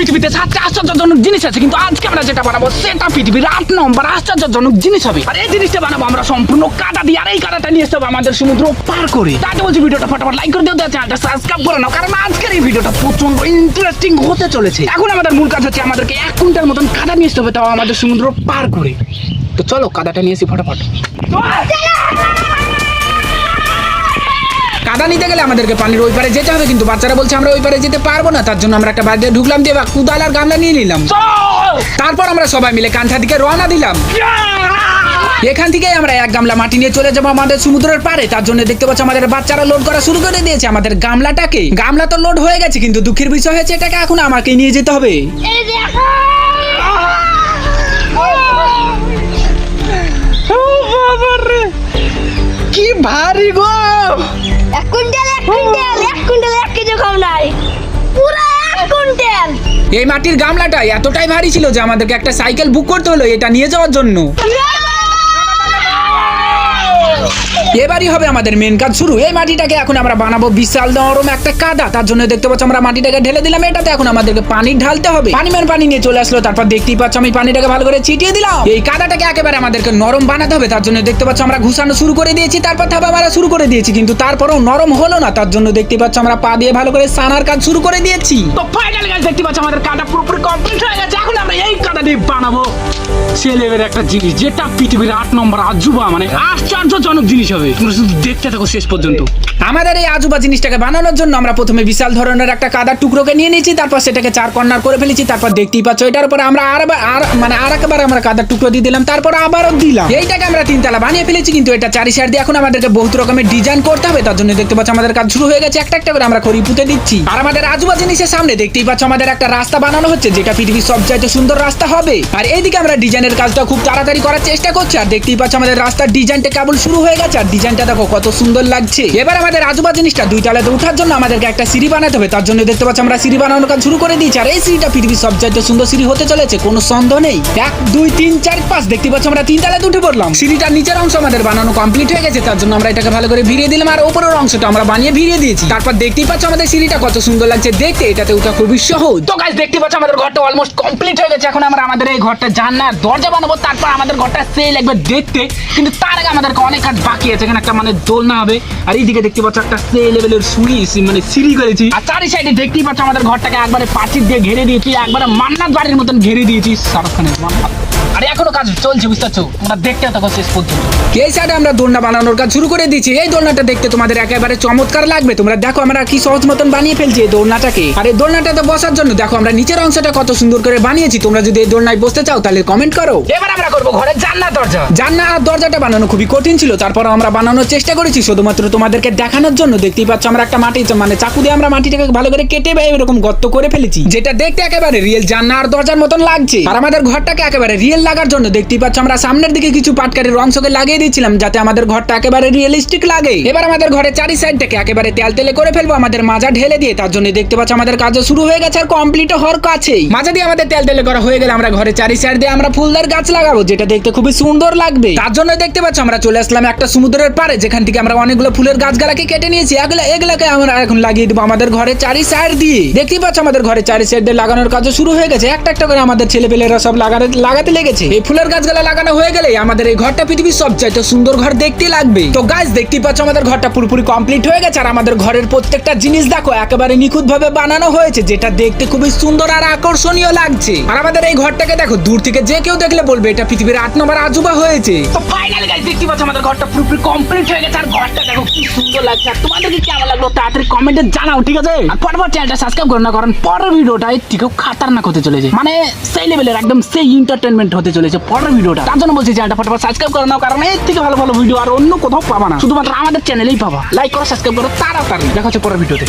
পৃথিবীতে সাতটা আশ্চর্যজনক জিনিস আছে, কিন্তু আজকে আমরা যেটা বানাবো, সেটা পৃথিবীর আট নম্বর আশ্চর্যজনক জিনিস হবে। আর এই জিনিসটা বানাবো আমরা সম্পূর্ণ কাটা দিয়ে, আর এই কাটাটা নিয়ে আসতে হবে আমাদের সমুদ্র পার করে। তাতে বলছি ভিডিওটা ফটাফট লাইক করে দিও চ্যানেলটা সাবস্ক্রাইব করে নাও, কারণ আজকের এই ভিডিওটা প্রচণ্ড ইন্টারেস্টিং হতে চলেছে। এখন আমাদের মূল কাজ হচ্ছে আমাদেরকে এক কুইন্টাল মতন কাদা নিয়ে আসতে হবে, তাও আমাদের সমুদ্র পার করে। তো চলো, কাদাটা নিয়ে আসি ফটাফট। কাদা নিতে গেলে আমাদেরকে পানির ওই পারে যেতে হবে কিন্তু বাচ্চারা বলছে আমরা ওই পারে যেতে পারব না তার জন্য আমরা একটা বাড়িতে ঢুকলাম দিয়ে কুদাল আর গামলা নিয়ে নিলাম। তারপর আমরা সবাই মিলে কান্থা দিকে রওনা দিলাম। এখান থেকেই আমরা এক গামলা মাটি নিয়ে চলে যাব আমাদের সমুদ্রের পারে তার জন্য দেখতে পাচ্ছি আমাদের বাচ্চারা লোড করা শুরু করে দিয়েছে আমাদের গামলাটাকে। গামলা তো লোড হয়ে গেছে কিন্তু দুঃখের বিষয় হয়েছে এটাকে এখন আমাকে নিয়ে যেতে হবে। এই দেখো! এই মাটির গামলাটা এতটাই ভারী ছিল যে আমাদেরকে একটা সাইকেল বুক করতে হলো, এটা নিয়ে যাওয়ার জন্য। এবারই হবে আমাদের মেন কাজ, শুরু। এই মাটিটাকে এখন আমরা বানাবো বিশাল নরম একটা কাদা। তার জন্য দেখতে পাচ্ছ আমরা মাটিটাকে ঢেলে দিলাম। এটাতে এখন আমাদেরকে পানি ঢালতে হবে। পানি ম্যান পানি নিয়ে চলে আসলো। তারপর দেখতেই পাচ্ছ আমি পানিটাকে ভালো করে ছিটিয়ে দিলাম। এই কাদাটাকে একেবারে আমাদেরকে নরম বানাতে হবে। তার জন্য দেখতে পাচ্ছ আমরা ঘুষানো শুরু করে দিয়েছি। তারপর থাবা মারা শুরু করে দিয়েছি। কিন্তু তারপরেও নরম হলো না। তার জন্য দেখতে পাচ্ছ আমরা পা দিয়ে ভালো করে সানার কাজ শুরু করে দিয়েছি। তো ফাইনাল গাছ দেখতে পাচ্ছ আমাদের কাদা পুরোপুরি কমপ্লিট হয়ে গেছে। কাদা বানাবো। ছেলেবের একটা জিনিস, যেটা পৃথিবীর আট নম্বর আজুবা মানে আশ্চর্যজনক জিনিস হবে। তোমরা শুধু দেখতে থাকো শেষ পর্যন্ত। আমাদের এই আজুবা জিনিসটাকে বানানোর জন্য আমরা প্রথমে বিশাল ধরনের একটা কাদার টুকরোকে নিয়ে নিয়েছি, তারপর সেটাকে চার কর্নার করে ফেলেছি, তারপর দেখতেই পাচ্ছ এটার উপরে আমরা আর আর মানে আর একবার আমরা কাদার টুকরো দিয়ে দিলাম, তারপর আবারও দিলাম। এইটাকে আমরা তিনতলা বানিয়ে ফেলেছি, কিন্তু এটা চারি সাইড দিয়ে এখন আমাদেরকে বহুত রকমের ডিজাইন করতে হবে, তার জন্য দেখতে পাচ্ছ আমাদের কাজ শুরু হয়ে গেছে, একটা একটা করে আমরা খড়ি পুঁতে দিচ্ছি। আর আমাদের আজুবা জিনিসের সামনে দেখতেই পাচ্ছ আমাদের একটা রাস্তা বানানো হচ্ছে, যেটা পৃথিবীর সবচাইতে সুন্দর রাস্তা হবে। আর এইদিকে আমরা ডিজাইনের কাজটা খুব তাড়াতাড়ি করার চেষ্টা করছি, আর দেখতেই পাচ্ছ আমাদের রাস্তার ডিজাইনটা কেবল শুরু হয়ে গেছে, আর ডিজাইনটা দেখো কত সুন্দর লাগছে। এবার আমাদের আজুবা জিনিসটা দুই তলাতে ওঠার জন্য আমাদেরকে একটা সিঁড়ি বানাতে হবে, তার জন্য দেখতে পাচ্ছ আমরা সিঁড়ি বানানোর কাজ শুরু করে দিয়েছি, আর এই সিঁড়িটা পৃথিবীর সবচাইতে সুন্দর সিঁড়ি হতে চলেছে, কোনো সন্দেহ নেই। এক, দুই, তিন, চার, পাঁচ, দেখতে পাচ্ছ আমরা তিন তলাতে উঠে পড়লাম। সিঁড়িটার নিচের অংশ আমাদের বানানো কমপ্লিট হয়ে গেছে, তার জন্য আমরা এটাকে ভালো করে ভিড়িয়ে দিলাম, আর উপরের অংশটা আমরা বানিয়ে ভিড়িয়ে দিয়েছি। তারপর দেখতেই পাচ্ছ আমাদের সিঁড়িটা কত সুন্দর লাগছে, দেখতে এটাতে ওঠা খুবই সহজ। তো গাইস দেখতে পাচ্ছ আমাদের ঘরটা অলমোস্ট কমপ্লিট হয়ে গেছে, এখন আমরা আমাদের এই ঘরটা জানলার দরজা বানাবো, তারপর আমাদের ঘরটা সেই লাগবে দেখতে। কিন্তু তার আগে আমাদেরকে অনেক কাজ বাকি আছে, এখানে একটা মানে দোলনা হবে। আর এইদিকে দেখতে পাচ্ছ একটা সেই লেভেলের সুড়ি মানে সিঁড়ি করেছি। আর চারি সাইডে দেখতেই পাচ্ছ আমাদের ঘরটাকে একবারে পাঁচির দিয়ে ঘিরে দিয়েছি, একবারে মান্নাত বাড়ির মতন ঘিরে দিয়েছি। শাহরুখ খানের আর এখনও কাজ চলছে, বুঝতে পারছ? তোমরা দেখতে থাকো শেষ পর্যন্ত। এই সাইডে আমরা দোলনা বানানোর কাজ শুরু করে দিয়েছি। এই দোলনাটা দেখতে তোমাদের একেবারে চমৎকার লাগবে। তোমরা দেখো আমরা কি সহজ মতন বানিয়ে ফেলছি এই দোলনাটাকে। আর এই দোলনাটাতে বসার জন্য দেখো আমরা নিচের অংশটা কত সুন্দর করে বানিয়েছি। তোমরা যদি এই দোলনায় বসতে চাও তাহলে কমেন্ট করো। এবার আমরা করব ঘরের জানলা দরজা। জানলা আর দরজাটা বানানো খুবই কঠিন ছিল তারপর আমরা বানানোর চেষ্টা করেছি শুধুমাত্র তোমাদেরকে দেখানোর জন্য। দেখতেই পাচ্ছ আমরা একটা মাটি মানে চাকু দিয়ে আমরা মাটিটাকে ভালো করে কেটে বা এরকম গর্ত করে ফেলেছি। যেটা দেখতে একেবারে রিয়েল জানলা আর দরজার মতন লাগছে। আর আমাদের ঘরটাকে একেবারে রিয়েল লাগার জন্য দেখতেই পাচ্ছ আমরা সামনের দিকে কিছু পাটকারির অংশকে লাগিয়ে দিয়েছিলাম যাতে আমাদের ঘরটা একেবারে রিয়েলিস্টিক লাগে। এবার আমাদের ঘরের চারি সাইড থেকে একেবারে তেল তেলে করে ফেলব আমাদের মাজা ঢেলে দিয়ে। তার জন্য দেখতে পাচ্ছ আমাদের কাজ শুরু হয়ে গেছে আর কমপ্লিট হওয়ার কাছেই। মাজা দিয়ে আমাদের তেল তেলে করা হয়ে গেলে আমরা ঘরে চারি সাইড দিয়ে আমরা ফুলদার গাছ লাগাবো, যেটা দেখতে খুবই সুন্দর লাগবে। তার জন্য দেখতে পাচ্ছ, আমরা চলে আসলাম একটা সমুদ্রের পারে যেখান থেকে আমরা অনেকগুলো ফুলের গাছগালাকে কেটে নিয়েছি। এগুলো এগুলাকে আমরা এখন লাগিয়ে দেবো আমাদের ঘরে চারি সাইড দিয়ে। দেখতেই পাচ্ছ, আমাদের ঘরে চারি সাইড দিয়ে লাগানোর কাজ শুরু হয়ে গেছে। একটা একটা করে আমাদের ছেলে পেলেরা সব লাগাতে লাগাতে লেগেছে। এই ফুলের গাছগুলো লাগানো হয়ে গেলে আমাদের এই ঘরটা পৃথিবীর সবচাইতে সুন্দর ঘর দেখতে লাগবে। তো গাছ দেখতেই পাচ্ছ, আমাদের ঘরটা পুরোপুরি কমপ্লিট হয়ে গেছে। আর আমাদের ঘরের প্রত্যেকটা জিনিস দেখো, একেবারে নিখুঁত ভাবে বানানো হয়েছে, যেটা দেখতে খুবই সুন্দর আর আকর্ষণীয় লাগছে। আর আমাদের এই ঘরটাকে দেখো, দূর থেকে যে কেউ দেখলে বলবে, এটা পৃথিবীর আট নম্বর আজুবা হয়েছে। তো ফাইনালি গাইস দেখতে পাচ্ছ আমাদের ঘরটা পুরোপুরি কমপ্লিট হয়ে গেছে, আর ঘরটা দেখো কি সুন্দর লাগছে। আর তোমাদেরকে কেমন লাগল তাড়াতাড়ি কমেন্টে জানাও, ঠিক আছে? আর পরপর চ্যানেলটা সাবস্ক্রাইব করো না পরের ভিডিওটা খাতারনাক হতে চলেছে। মানে সেই লেভেলের একদম সেই এন্টারটেনমেন্ট হতে চলেছে পরের ভিডিওটা। তার জন্য বলছি চ্যানেলটা ফটাফট সাবস্ক্রাইব কারণ এর থেকে ভালো ভালো ভিডিও আর অন্য কোথাও পাবা না। শুধুমাত্র আমাদের চ্যানেলেই পাবা। লাইক করো সাবস্ক্রাইব করো, তাড়াতাড়ি। দেখা হচ্ছে পরের ভিডিওতে।